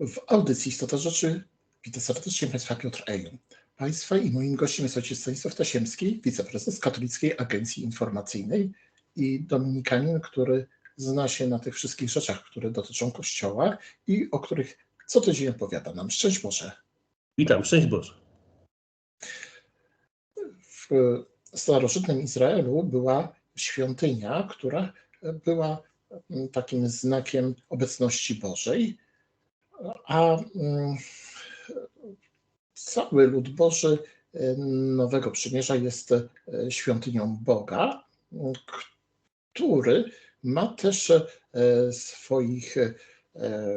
W audycji Istota Rzeczy witam serdecznie Państwa Piotr Ejun. Państwa i moim gościem jest ojciec Stanisław Tasiemski, wiceprezes Katolickiej Agencji Informacyjnej i dominikanin, który zna się na tych wszystkich rzeczach, które dotyczą Kościoła i o których co tydzień opowiada nam. Szczęść Boże. Witam, szczęść Boże. W starożytnym Izraelu była świątynia, która była takim znakiem obecności Bożej, a mm, cały lud Boży Nowego Przymierza jest e, świątynią Boga, który ma też e, swoich e,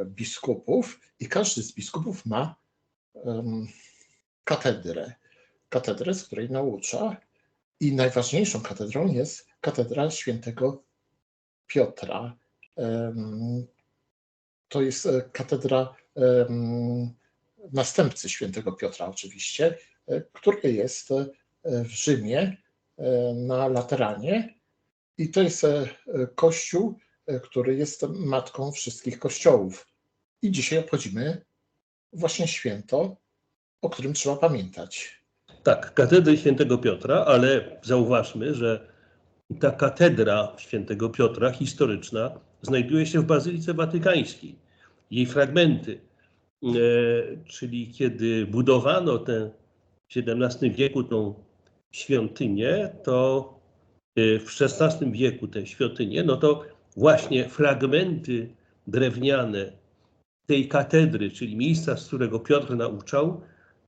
biskupów i każdy z biskupów ma katedrę. Katedrę, z której naucza i najważniejszą katedrą jest katedra świętego Piotra. To jest e, katedra następcy świętego Piotra, oczywiście, e, która jest e, w Rzymie na Lateranie. I to jest kościół, który jest matką wszystkich kościołów. I dzisiaj obchodzimy właśnie święto, o którym trzeba pamiętać. Tak, katedry świętego Piotra, ale zauważmy, że ta katedra świętego Piotra, historyczna, znajduje się w Bazylice Watykańskiej. Jej fragmenty, e, czyli kiedy budowano tę w XVII wieku tą świątynię, to e, w XVI wieku tę świątynię, no to właśnie fragmenty drewniane tej katedry, czyli miejsca, z którego Piotr nauczał,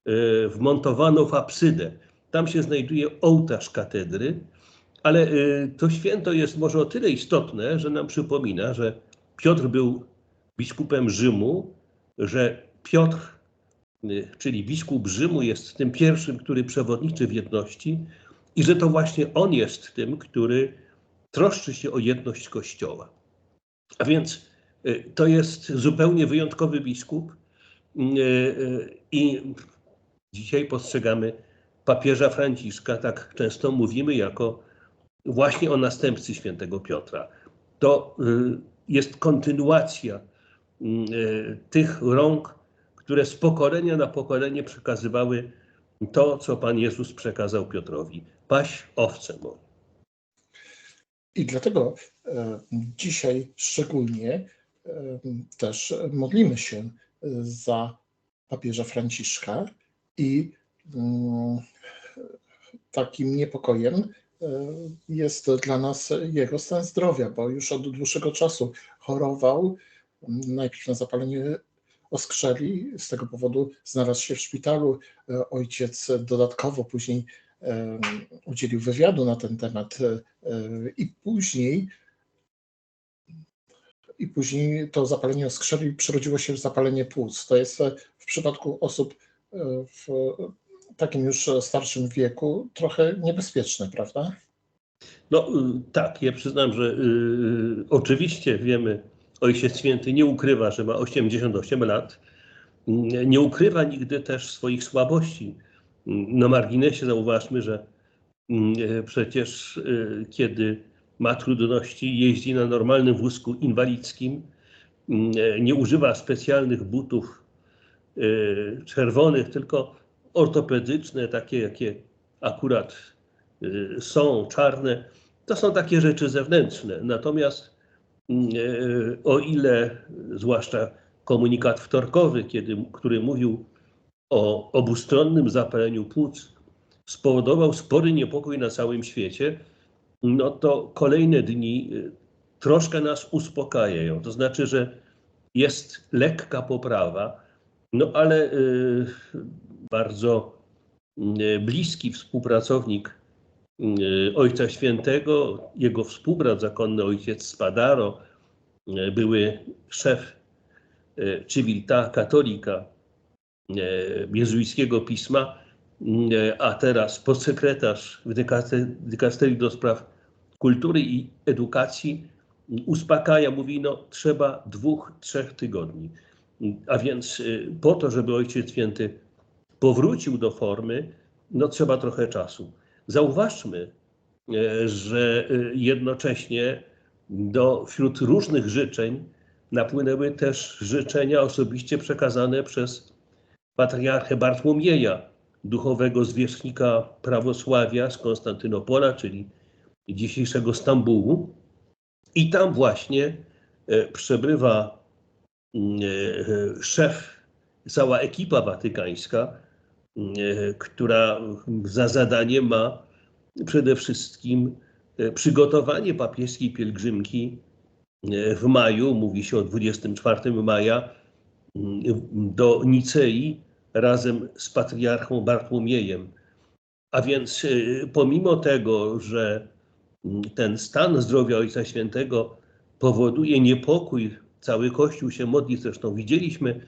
e, wmontowano w absydę. Tam się znajduje ołtarz katedry, ale to święto jest może o tyle istotne, że nam przypomina, że Piotr był biskupem Rzymu, że Piotr, y, czyli biskup Rzymu, jest tym pierwszym, który przewodniczy w jedności i że to właśnie on jest tym, który troszczy się o jedność Kościoła. A więc y, to jest zupełnie wyjątkowy biskup i dzisiaj postrzegamy papieża Franciszka, tak często mówimy, jako właśnie o następcy świętego Piotra. To y, jest kontynuacja y, tych rąk, które z pokolenia na pokolenie przekazywały to, co Pan Jezus przekazał Piotrowi. Paś owce moje. I dlatego e, dzisiaj szczególnie e, też modlimy się za papieża Franciszka i mm, takim niepokojem E, jest dla nas jego stan zdrowia, bo już od dłuższego czasu chorował, najpierw na zapalenie oskrzeli, z tego powodu znalazł się w szpitalu. E, ojciec dodatkowo później e, udzielił wywiadu na ten temat i później i później to zapalenie oskrzeli przerodziło się w zapalenie płuc. To jest w przypadku osób w takim już starszym wieku trochę niebezpieczne, prawda? No y, tak, ja przyznam, że y, oczywiście wiemy, Ojciec Święty nie ukrywa, że ma 88 lat. Nie ukrywa nigdy też swoich słabości. Na marginesie zauważmy, że y, przecież y, kiedy ma trudności, jeździ na normalnym wózku inwalidzkim, nie używa specjalnych butów czerwonych, tylko ortopedyczne, takie jakie akurat są, czarne, to są takie rzeczy zewnętrzne. Natomiast mm, o ile, zwłaszcza komunikat wtorkowy, kiedy, który mówił o obustronnym zapaleniu płuc, spowodował spory niepokój na całym świecie, no to kolejne dni y, troszkę nas uspokajają. To znaczy, że jest lekka poprawa, no ale bardzo mm, bliski współpracownik Ojca Świętego, jego współbrat, zakonny ojciec Spadaro, mm, były szef e, Civilta Katolika jezuickiego pisma, a teraz podsekretarz w dykasterii do spraw kultury i edukacji uspokaja, mówi, no trzeba dwóch, trzech tygodni. A więc po to, żeby Ojciec Święty powrócił do formy, no trzeba trochę czasu. Zauważmy, e, że e, jednocześnie do, wśród różnych życzeń napłynęły też życzenia osobiście przekazane przez patriarchę Bartłomieja, duchowego zwierzchnika prawosławia z Konstantynopola, czyli dzisiejszego Stambułu. I tam właśnie e, przebywa mm, szef, cała ekipa watykańska, która za zadanie ma przede wszystkim przygotowanie papieskiej pielgrzymki w maju, mówi się o 24 maja, mm, do Nicei razem z patriarchą Bartłomiejem. A więc pomimo tego, że ten stan zdrowia Ojca Świętego powoduje niepokój. Cały Kościół się modli, zresztą widzieliśmy, mm,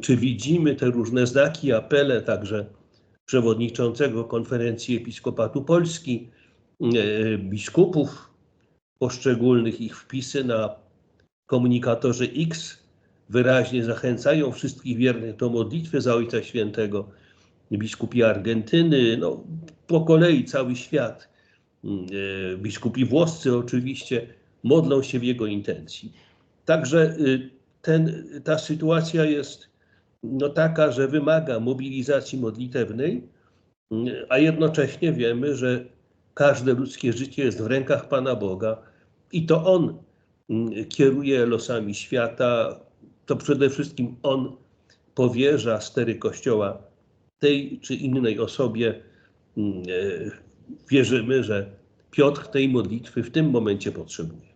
czy widzimy te różne znaki, apele także przewodniczącego konferencji Episkopatu Polski, e, biskupów poszczególnych, ich wpisy na komunikatorze X wyraźnie zachęcają wszystkich wiernych do modlitwy za Ojca Świętego. Biskupi Argentyny, no, po kolei cały świat E, biskupi włoscy oczywiście modlą się w jego intencji. Także y, ten, ta sytuacja jest no, taka, że wymaga mobilizacji modlitewnej, y, a jednocześnie wiemy, że każde ludzkie życie jest w rękach Pana Boga i to On y, kieruje losami świata, to przede wszystkim On powierza stery Kościoła tej czy innej osobie wierzymy, że Piotr tej modlitwy w tym momencie potrzebuje.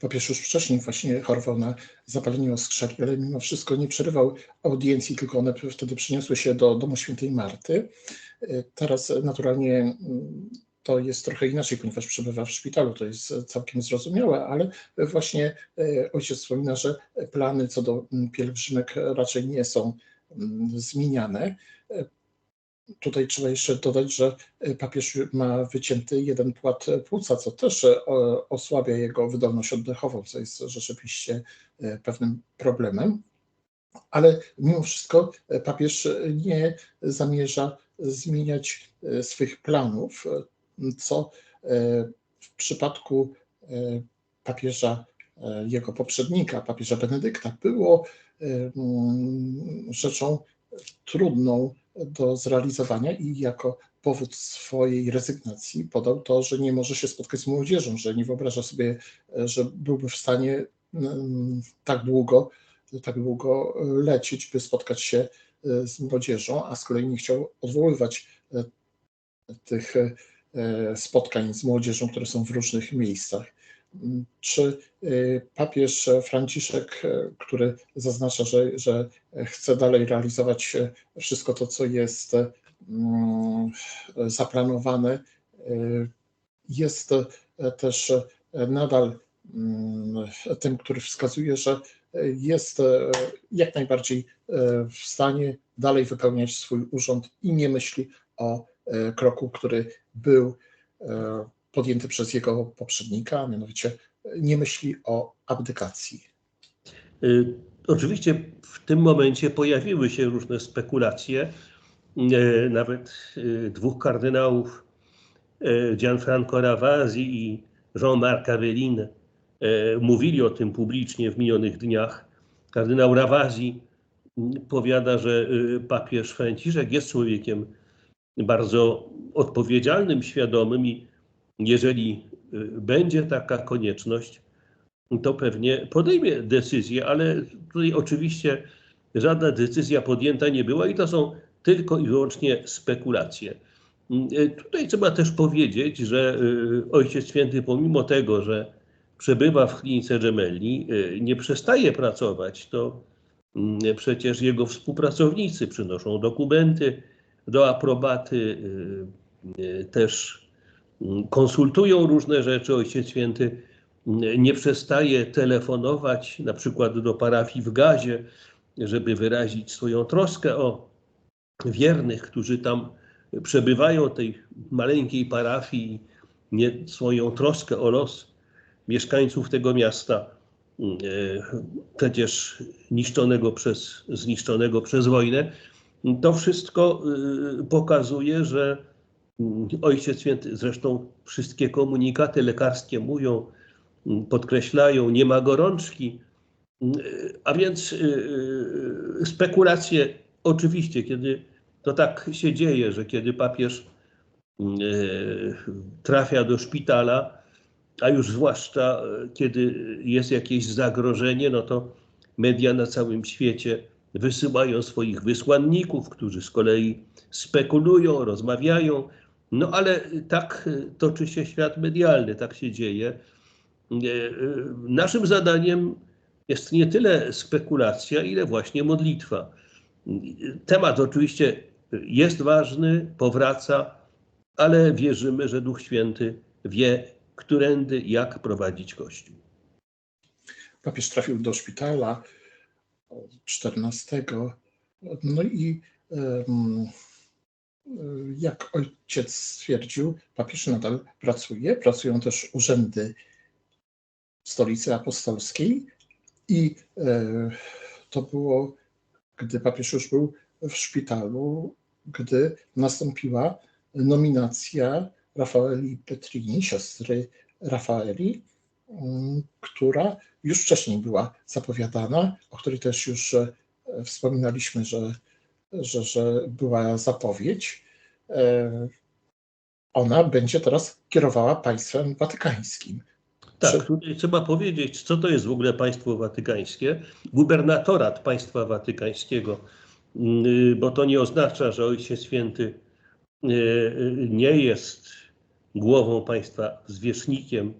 Papież już wcześniej właśnie chorował na zapalenie oskrzaki, ale mimo wszystko nie przerywał audiencji, tylko one wtedy przeniosły się do domu świętej Marty. Teraz naturalnie mm, to jest trochę inaczej, ponieważ przebywa w szpitalu, to jest całkiem zrozumiałe, ale właśnie e, ojciec wspomina, że plany co do mm, pielgrzymek raczej nie są mm, zmieniane. Tutaj trzeba jeszcze dodać, że e, papież ma wycięty jeden płat płuca, co też e, osłabia jego wydolność oddechową, co jest rzeczywiście e, pewnym problemem. Ale mimo wszystko papież nie zamierza zmieniać swych planów, co w przypadku papieża, jego poprzednika, papieża Benedykta, było rzeczą trudną do zrealizowania i jako powód swojej rezygnacji podał to, że nie może się spotkać z młodzieżą, że nie wyobraża sobie, że byłby w stanie mm, tak długo, tak długo lecieć, by spotkać się e, z młodzieżą, a z kolei nie chciał odwoływać e, tych e, spotkań z młodzieżą, które są w różnych miejscach. Czy y, papież Franciszek, y, który zaznacza, że, że chce dalej realizować wszystko to, co jest zaplanowane, y, jest też nadal tym, który wskazuje, że jest jak najbardziej w stanie dalej wypełniać swój urząd i nie myśli o kroku, który był podjęty przez jego poprzednika, mianowicie nie myśli o abdykacji. Y, oczywiście w tym momencie pojawiły się różne spekulacje. Y, nawet y, dwóch kardynałów, Gianfranco Ravasi i Jean-Marc Avelin, mówili o tym publicznie w minionych dniach. Kardynał Ravasi powiada, że papież Franciszek jest człowiekiem bardzo odpowiedzialnym, świadomym i jeżeli y, będzie taka konieczność, to pewnie podejmie decyzję, ale tutaj oczywiście żadna decyzja podjęta nie była i to są tylko i wyłącznie spekulacje. Y, tutaj trzeba też powiedzieć, że y, Ojciec Święty, pomimo tego, że przebywa w klinice Gemelli, nie przestaje pracować. To mm, przecież jego współpracownicy przynoszą dokumenty do aprobaty, też konsultują różne rzeczy. Ojciec Święty nie przestaje telefonować na przykład do parafii w Gazie, żeby wyrazić swoją troskę o wiernych, którzy tam przebywają, tej maleńkiej parafii, nie swoją troskę o los mieszkańców tego miasta, e, przecież niszczonego przez, zniszczonego przez wojnę. To wszystko e, pokazuje, że Ojciec Święty, zresztą wszystkie komunikaty lekarskie mówią, podkreślają, nie ma gorączki. A więc spekulacje, oczywiście, kiedy to tak się dzieje, że kiedy papież trafia do szpitala, a już zwłaszcza kiedy jest jakieś zagrożenie, no to media na całym świecie wysyłają swoich wysłanników, którzy z kolei spekulują, rozmawiają. No ale tak toczy się świat medialny, tak się dzieje. Naszym zadaniem jest nie tyle spekulacja, ile właśnie modlitwa. Temat oczywiście jest ważny, powraca, ale wierzymy, że Duch Święty wie, którędy, jak prowadzić Kościół. Papież trafił do szpitala 14. No i jak ojciec stwierdził, papież nadal pracuje. Pracują też urzędy stolicy apostolskiej i e, to było, gdy papież już był w szpitalu, gdy nastąpiła nominacja Rafaeli Petrini, siostry Rafaeli, mm, która już wcześniej była zapowiadana, o której też już e, wspominaliśmy, że, że, że była zapowiedź. E, ona będzie teraz kierowała państwem watykańskim. Tak, tutaj trzeba powiedzieć, co to jest w ogóle państwo watykańskie. Gubernatorat państwa watykańskiego, mm, bo to nie oznacza, że Ojciec Święty e, nie jest głową państwa, zwierzchnikiem.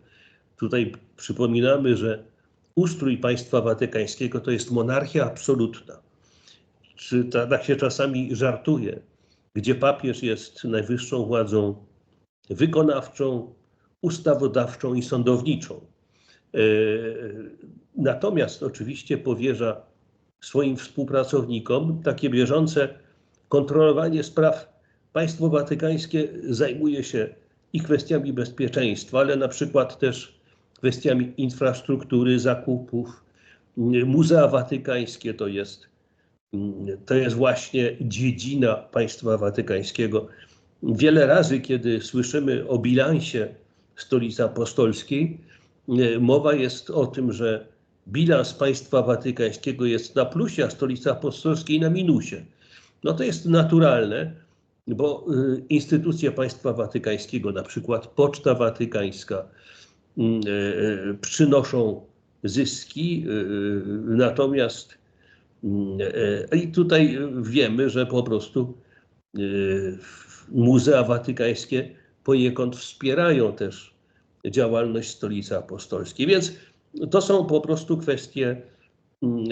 Tutaj przypominamy, że ustrój państwa watykańskiego to jest monarchia absolutna. Czy tak się czasami żartuje, gdzie papież jest najwyższą władzą wykonawczą, ustawodawczą i sądowniczą. E, natomiast oczywiście powierza swoim współpracownikom takie bieżące kontrolowanie spraw. Państwo watykańskie zajmuje się i kwestiami bezpieczeństwa, ale na przykład też kwestiami infrastruktury, zakupów. Muzea Watykańskie to jest, to jest właśnie dziedzina państwa watykańskiego. Wiele razy, kiedy słyszymy o bilansie stolicy apostolskiej, mowa jest o tym, że bilans państwa watykańskiego jest na plusie, a stolicy apostolskiej na minusie. No to jest naturalne, bo y, instytucje państwa watykańskiego, na przykład Poczta Watykańska, mm, y, przynoszą zyski, natomiast i tutaj wiemy, że po prostu muzea watykańskie poniekąd wspierają też działalność Stolicy Apostolskiej. Więc to są po prostu kwestie mm,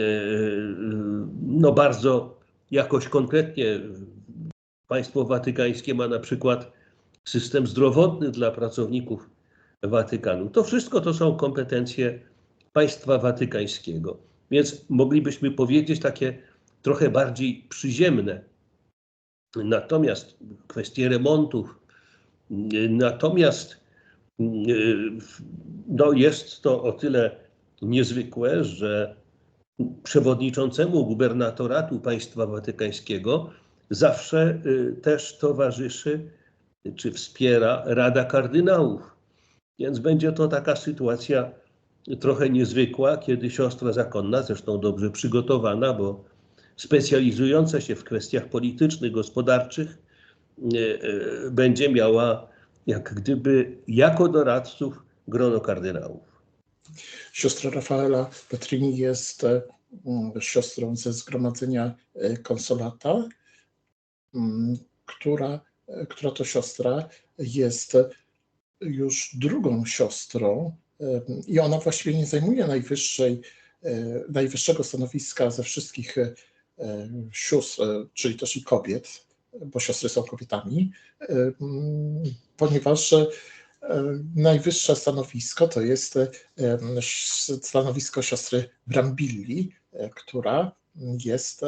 no bardzo jakoś konkretnie Państwo watykańskie ma na przykład system zdrowotny dla pracowników Watykanu. To wszystko to są kompetencje państwa watykańskiego. Więc moglibyśmy powiedzieć takie trochę bardziej przyziemne. Natomiast kwestie remontów, natomiast no jest to o tyle niezwykłe, że przewodniczącemu gubernatoratu państwa watykańskiego zawsze y, też towarzyszy czy wspiera Rada Kardynałów. Więc będzie to taka sytuacja trochę niezwykła, kiedy siostra zakonna, zresztą dobrze przygotowana, bo specjalizująca się w kwestiach politycznych, gospodarczych, y, y, będzie miała jak gdyby jako doradców grono kardynałów. Siostra Rafaela Petrini jest siostrą ze zgromadzenia konsolata Mm, która, która to siostra jest już drugą siostrą i ona właściwie nie zajmuje najwyższej, e, najwyższego stanowiska ze wszystkich e, sióstr, e, czyli też i kobiet, bo siostry są kobietami, ponieważ najwyższe stanowisko to jest stanowisko siostry Brambilli, która jest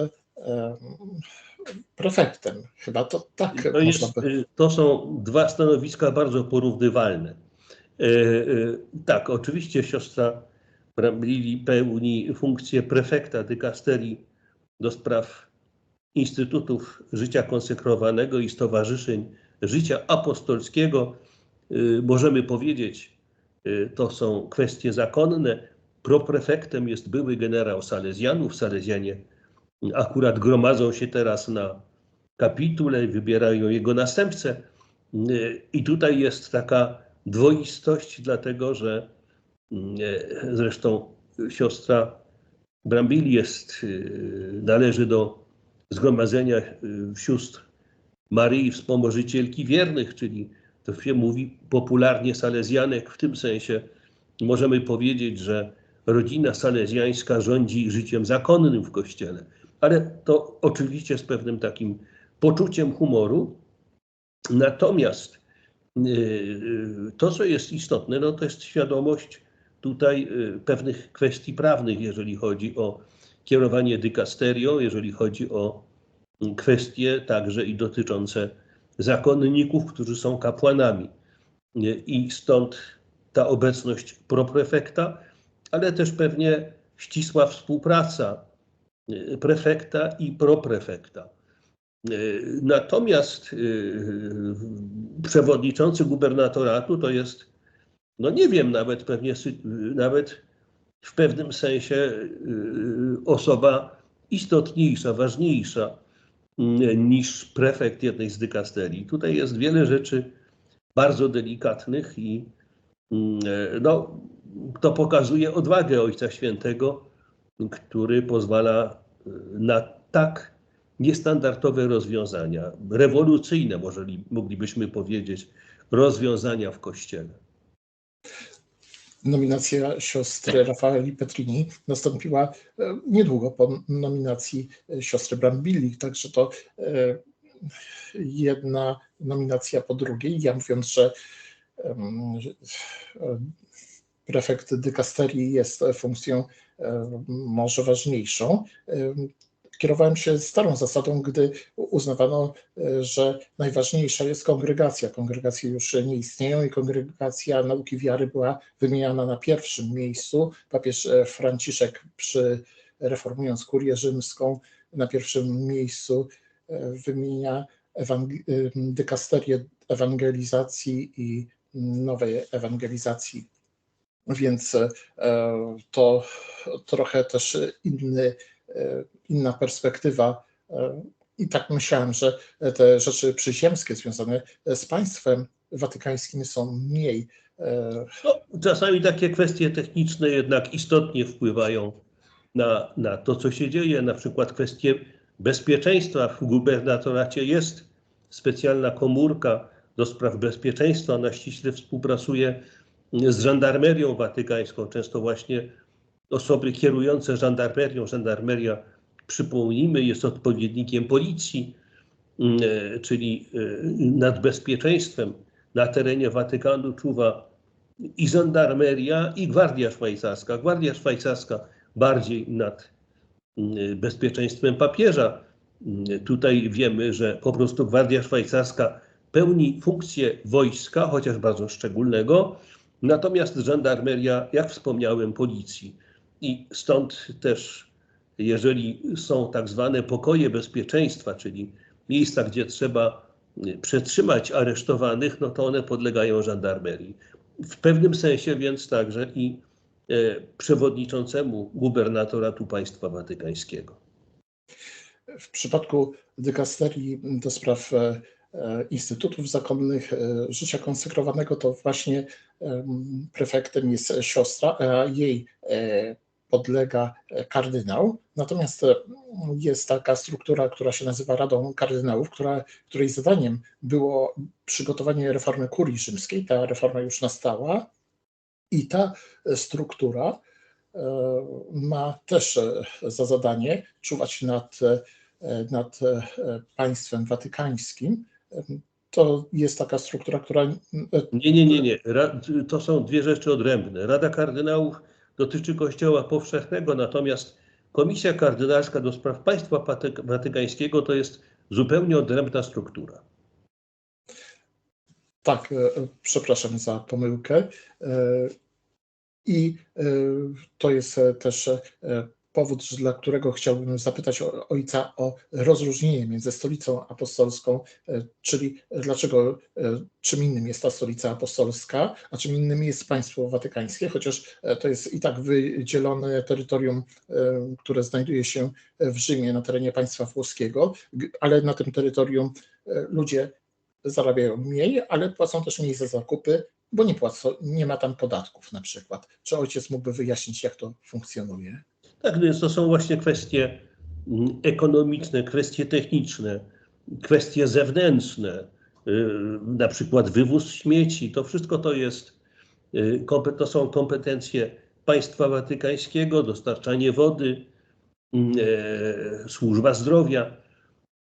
prefektem. Chyba to tak to, jest, by... to są dwa stanowiska bardzo porównywalne. E, e, tak, oczywiście siostra Lili pełni funkcję prefekta dykasterii do spraw instytutów życia konsekrowanego i stowarzyszeń życia apostolskiego. E, możemy powiedzieć to są kwestie zakonne. Proprefektem jest były generał Salezjanów. Salezjanie akurat gromadzą się teraz na kapitule, wybierają jego następcę. I tutaj jest taka dwoistość, dlatego że zresztą siostra Brambili jest, należy do zgromadzenia sióstr Maryi Wspomożycielki Wiernych, czyli to się mówi popularnie Salezjanek. W tym sensie możemy powiedzieć, że rodzina salezjańska rządzi życiem zakonnym w Kościele. Ale to oczywiście z pewnym takim poczuciem humoru. Natomiast to, co jest istotne, no to jest świadomość tutaj yy, pewnych kwestii prawnych, jeżeli chodzi o kierowanie dykasterio, jeżeli chodzi o kwestie także i dotyczące zakonników, którzy są kapłanami. I stąd ta obecność proprefekta, ale też pewnie ścisła współpraca prefekta i proprefekta. Natomiast y, przewodniczący gubernatoratu to jest, no nie wiem, nawet pewnie, nawet w pewnym sensie y, osoba istotniejsza, ważniejsza niż prefekt jednej z dykasterii. Tutaj jest wiele rzeczy bardzo delikatnych i no, to pokazuje odwagę Ojca Świętego, który pozwala na tak niestandardowe rozwiązania, rewolucyjne, może moglibyśmy powiedzieć, rozwiązania w Kościele. Nominacja siostry Rafaeli Petrini nastąpiła e, niedługo po nominacji e, siostry Brambilli, także to e, jedna nominacja po drugiej. Ja mówiąc, że prefekt dykasterii jest funkcją może ważniejszą, kierowałem się starą zasadą, gdy uznawano, e, że najważniejsza jest kongregacja. Kongregacje już nie istnieją i kongregacja nauki wiary była wymieniana na pierwszym miejscu. Papież e, Franciszek przy reformując kurię rzymską na pierwszym miejscu e, wymienia dykasterię ewangelizacji i nowej ewangelizacji. Więc to trochę też inny inna perspektywa. E, I tak myślałem, że te rzeczy przyziemskie związane z państwem watykańskim są mniej. E, no, czasami takie kwestie techniczne jednak istotnie wpływają na, na to, co się dzieje. Na przykład kwestie bezpieczeństwa. W gubernatoracie jest specjalna komórka do spraw bezpieczeństwa. Ona ściśle współpracuje z żandarmerią watykańską. Często właśnie osoby kierujące żandarmerią. Żandarmeria, przypomnijmy, jest odpowiednikiem policji, mm, e, czyli e, nad bezpieczeństwem na terenie Watykanu czuwa i żandarmeria, i Gwardia Szwajcarska. Gwardia Szwajcarska bardziej nad mm, bezpieczeństwem papieża. Mm, tutaj wiemy, że po prostu Gwardia Szwajcarska pełni funkcję wojska, chociaż bardzo szczególnego, natomiast żandarmeria, jak wspomniałem, policji. I stąd też, jeżeli są tak zwane pokoje bezpieczeństwa, czyli miejsca, gdzie trzeba y, przetrzymać aresztowanych, no to one podlegają żandarmerii. W pewnym sensie więc także i e, przewodniczącemu gubernatoratu państwa watykańskiego. W przypadku dykasterii do spraw e, e, instytutów zakonnych życia konsekrowanego, to właśnie prefektem jest siostra, a jej podlega e, kardynał. Natomiast e, jest taka struktura, która się nazywa Radą Kardynałów, która, której zadaniem było przygotowanie reformy kurii rzymskiej. Ta reforma już nastała i ta struktura e, ma też za zadanie czuwać nad, nad państwem watykańskim. To jest taka struktura, która. Nie, nie, nie, nie. To są dwie rzeczy odrębne. Rada Kardynałów dotyczy Kościoła powszechnego, natomiast Komisja Kardynalska do Spraw Państwa Watykańskiego to jest zupełnie odrębna struktura. Tak, e, przepraszam za pomyłkę. E, I e, to jest też powód, dla którego chciałbym zapytać ojca o rozróżnienie między stolicą apostolską, e, czyli dlaczego, e, czym innym jest ta stolica apostolska, a czym innym jest państwo watykańskie, chociaż to jest i tak wydzielone terytorium, które znajduje się w Rzymie na terenie państwa włoskiego, ale na tym terytorium ludzie zarabiają mniej, ale płacą też mniej za zakupy, bo nie płacą, nie ma tam podatków na przykład. Czy ojciec mógłby wyjaśnić, jak to funkcjonuje? Tak, więc to są właśnie kwestie mm, ekonomiczne, kwestie techniczne, kwestie zewnętrzne, y, na przykład wywóz śmieci. To wszystko to jest, y, to są kompetencje państwa watykańskiego, dostarczanie wody, mm, e, służba zdrowia.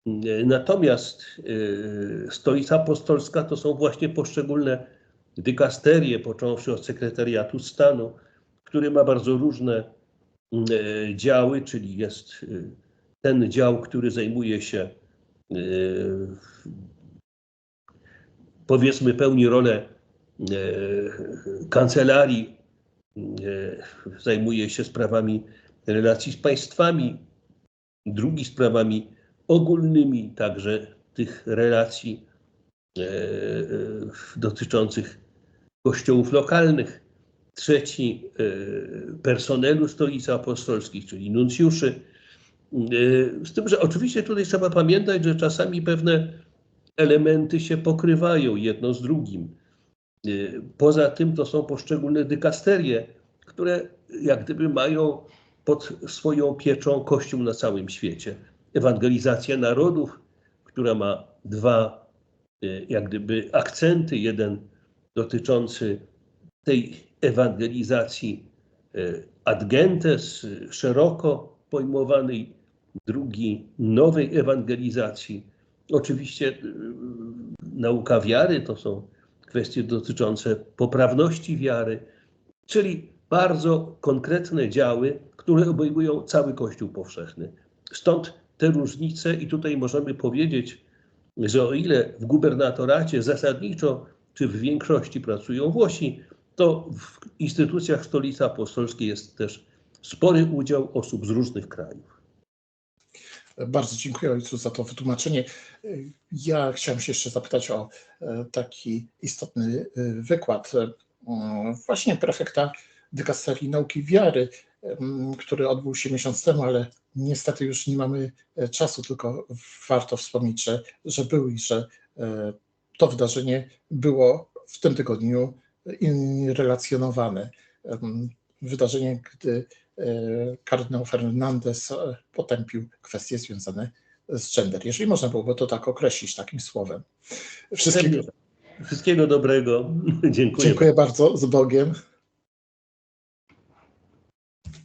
Mm, natomiast y, stolica apostolska to są właśnie poszczególne dykasterie, począwszy od sekretariatu stanu, który ma bardzo różne e, działy, czyli jest y, ten dział, który zajmuje się, y, powiedzmy, pełni rolę e, kancelarii, e, zajmuje się sprawami relacji z państwami, drugi sprawami ogólnymi, także tych relacji dotyczących kościołów lokalnych, trzeci e, personelu stolicy apostolskich, czyli nuncjuszy. E, z tym, że oczywiście tutaj trzeba pamiętać, że czasami pewne elementy się pokrywają jedno z drugim. E, poza tym to są poszczególne dykasterie, które jak gdyby mają pod swoją pieczą Kościół na całym świecie. Ewangelizacja narodów, która ma dwa jak gdyby akcenty. Jeden dotyczący tej ewangelizacji e, ad gentes, szeroko pojmowanej, drugi nowej ewangelizacji. Oczywiście e, nauka wiary to są kwestie dotyczące poprawności wiary, czyli bardzo konkretne działy, które obejmują cały Kościół powszechny. Stąd te różnice i tutaj możemy powiedzieć, że o ile w gubernatoracie zasadniczo czy w większości pracują Włosi, to w instytucjach Stolicy Apostolskiej jest też spory udział osób z różnych krajów. Bardzo dziękuję Ojcu za to wytłumaczenie. Ja chciałem się jeszcze zapytać o e, taki istotny e, wykład e, właśnie prefekta dykasterii nauki wiary, który odbył się miesiąc temu, ale niestety już nie mamy czasu, tylko warto wspomnieć, że, że był i że to wydarzenie było w tym tygodniu relacjonowane. Wydarzenie, gdy e, kardynał Fernandez e, potępił kwestie związane z gender. Jeżeli można byłoby to tak określić takim słowem. Wszystkiego, Wszystkiego dobrego. Dziękuję. Dziękuję bardzo. Z Bogiem.